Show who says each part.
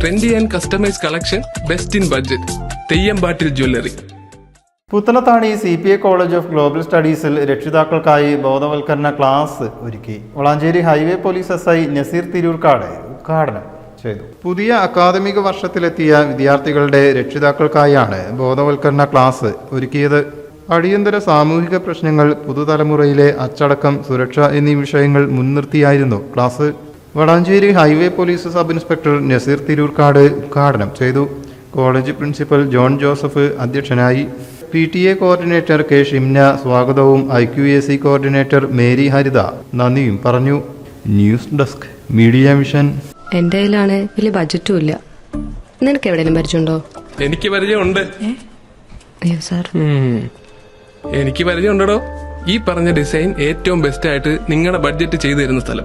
Speaker 1: Trendy and customise collection best in budget Theyyampattil jewellery
Speaker 2: Puthanathani C P A college of global സ്റ്റഡീസിൽ രക്ഷിതാക്കൾക്കായി ബോധവൽക്കരണ class ഒരുക്കി. Valanchery highway police S I Naseer Tirurkad ഉദ്ഘാടനം ചെയ്തു. പുതിയ അക്കാദമിക വർഷത്തിലെത്തിയ വിദ്യാർത്ഥികളുടെ രക്ഷിതാക്കൾക്കായാണ് ബോധവൽക്കരണ ക്ലാസ് ഒരുക്കിയത്. അടിയന്തര സാമൂഹിക പ്രശ്നങ്ങൾ പുതുതലമുറയിലെ അച്ചടക്കം സുരക്ഷ എന്നീ വിഷയങ്ങൾ മുൻനിർത്തിയായിരുന്നു class. Valanchery highway police sub inspector Naseer Tirurkad ഉദ്ഘാടനം ചെയ്തു. കോളേജ് പ്രിൻസിപ്പൽ ജോൺ ജോസഫ് അധ്യക്ഷനായി. P T A coordinator K Shimna സ്വാഗതവും I Q A C coordinator Mary Haritha നന്ദിയും പറഞ്ഞു. News desk media mission.
Speaker 3: എന്റെ കയ്യിലാണ് വലിയ ബജറ്റും ഇല്ല. നിനക്ക് എവിടെയെങ്കിലും പരിചയമുണ്ടോ?
Speaker 1: എനിക്ക് പരിചയമുണ്ട്.
Speaker 3: അയ്യോ സാർ.
Speaker 1: എനിക്ക് പരിചയമുണ്ടോ ഈ പറഞ്ഞ ഡിസൈൻ ഏറ്റവും ബെസ്റ്റ് ആയിട്ട് നിങ്ങളുടെ ബഡ്ജറ്റ് ചെയ്തു തരുന്ന സ്ഥലം.